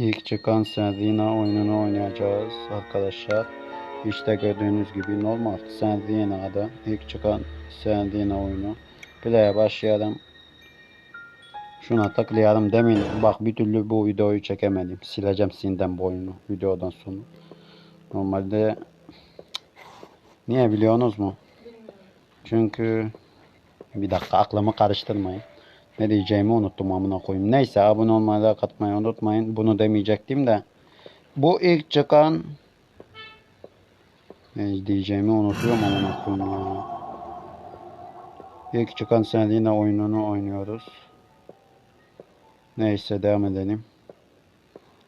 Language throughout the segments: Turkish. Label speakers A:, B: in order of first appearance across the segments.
A: İlk çıkan Sardina oyununu oynayacağız arkadaşlar. İşte gördüğünüz gibi normal Sardina'da ilk çıkan Sardina oyunu. Play'e başlayalım. Şuna tıklayalım demin bak bir türlü bu videoyu çekemedim. Sileceğim sinden bu oyunu videodan sonra. Normalde niye biliyorsunuz mu? Çünkü bir dakika aklımı karıştırmayın. Ne diyeceğimi unuttum amına koyayım. Neyse abone olmayı like atmayı unutmayın. Bunu demeyecektim de. Bu ilk çıkan ne diyeceğimi unutuyorum amına koyayım ya. İlk çıkan Selina oyununu oynuyoruz. Neyse devam edelim.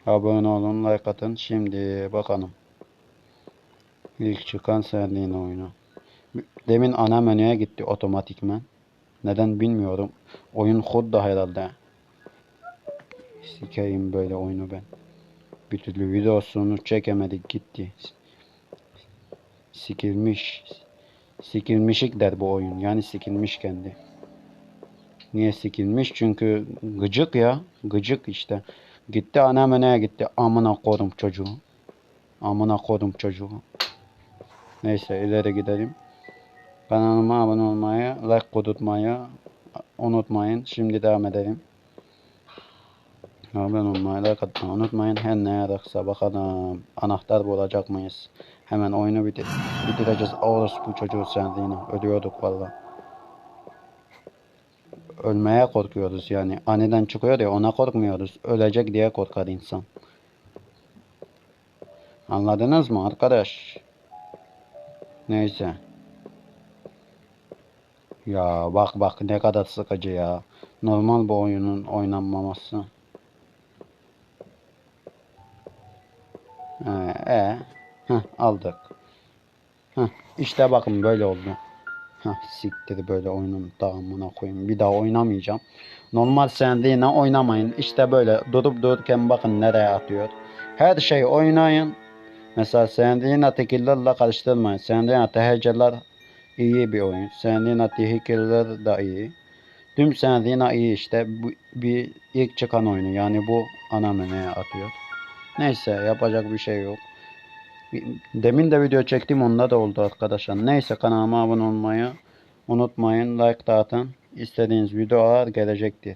A: Abone olun, like atın. Şimdi bakalım. İlk çıkan Selina oyunu. Demin ana menüye gitti otomatikmen. Neden bilmiyorum. Oyun kod da herhalde. Sikeyim böyle oyunu ben. Bir türlü videosunu çekemedik gitti. Sikilmiş. Sikilmişik der bu oyun. Yani sikilmiş kendi. Niye sikilmiş? Çünkü gıcık ya. Gıcık işte. Gitti ana menüye gitti. Amına kodum çocuğu. Amına kodum çocuğu. Neyse ileri gidelim. Kanalıma abone olmayı, like kodutmayı unutmayın. Şimdi devam edelim. Abone olmayı, like atmayı unutmayın. Her ne yaraksa bakalım. Anahtar bulacak mıyız? Hemen oyunu bitir bitireceğiz. Orospu çocuğu sen yine. Ölüyorduk valla. Ölmeye korkuyoruz yani. Aniden çıkıyor ya ona korkmuyoruz. Ölecek diye korkar insan. Anladınız mı arkadaş? Neyse. Ya bak bak ne kadar sıkıcı ya. Normal bu oyunun oynanmaması. Ee, e, Heh, aldık. Heh, işte bakın böyle oldu. Heh, siktir böyle oyunun tamamına koyayım. Bir daha oynamayacağım. Normal sendiğine oynamayın. İşte böyle durup dururken bakın nereye atıyor. Her şey oynayın. Mesela sendiğin atekilerle karıştırmayın. Sendiğin ateheceler iyi bir oyun. Sendiğin atehikeler de iyi. Tüm sendiğin iyi işte. Bu, bir ilk çıkan oyunu. Yani bu ana menüye atıyor. Neyse yapacak bir şey yok. Demin de video çektim onda da oldu arkadaşlar. Neyse kanalıma abone olmayı unutmayın. Like dağıtın. İstediğiniz videolar gelecektir.